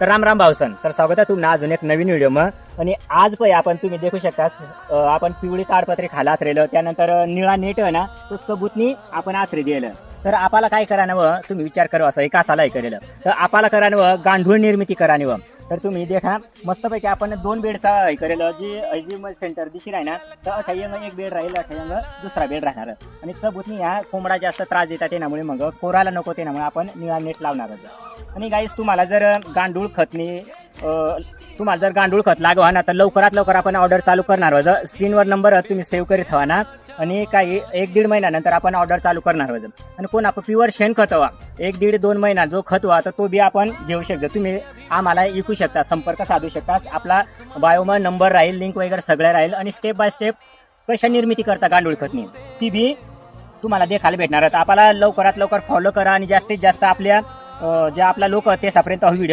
तर राम राम भावसन तर स्वागत आहे तुम्हाला अजून एक नवीन व्हिडिओ मग आणि आज पण आपण तुम्ही देखू शकता आपण पिवळी ताडपत्री खाला आचरेलं त्यानंतर निळा नेट आहे ना तो चबूतनी आपण आचरे दिलं तर आपल्याला काय करावं तुम्ही विचार करा असं एका साला हे करेल. तर आपल्याला करावं गांडूळ निर्मिती करावी तर तुम्ही देखा मस्तपैकी आपण दोन बेडचा हे करेल जी जी सेंटर दिशी राहणार तर अठ्याऐंग एक बेड राहील अठ्याऐंग दुसरा बेड राहणार. आणि चबुतनी ह्या कोंबडा जास्त त्रास देतात त्यामुळे मग कोराला नको त्यामुळे आपण निळा नेट लावणारच. आणि गाईस तुम्हाला जर गांडूळ खतनी तुम्हाला जर गांडूळ खत लागवा ना तर लवकरात लवकर आपण ऑर्डर चालू करणार आहोत. स्क्रीनवर नंबर तुम्ही सेव्ह करीत हवा ना. आणि काही एक दीड महिन्यानंतर आपण ऑर्डर चालू करणार आहोत. आणि कोण आपण प्युअर शेण खत हवा एक दीड दोन महिना जो खत व्हा तर तो बी आपण घेऊ शकतो. तुम्ही आम्हाला विकू शकता संपर्क साधू शकता. आपला बायोमा नंबर राहील लिंक वगैरे सगळं राहील. आणि स्टेप बाय स्टेप कशा निर्मिती करता गांडूळ खतनी ती बी तुम्हाला देखायला भेटणार आहेत. आपल्याला लवकरात लवकर फॉलो करा आणि जास्तीत जास्त आपल्या जे आपला लोक ते सापर्यंत व्हिडिओ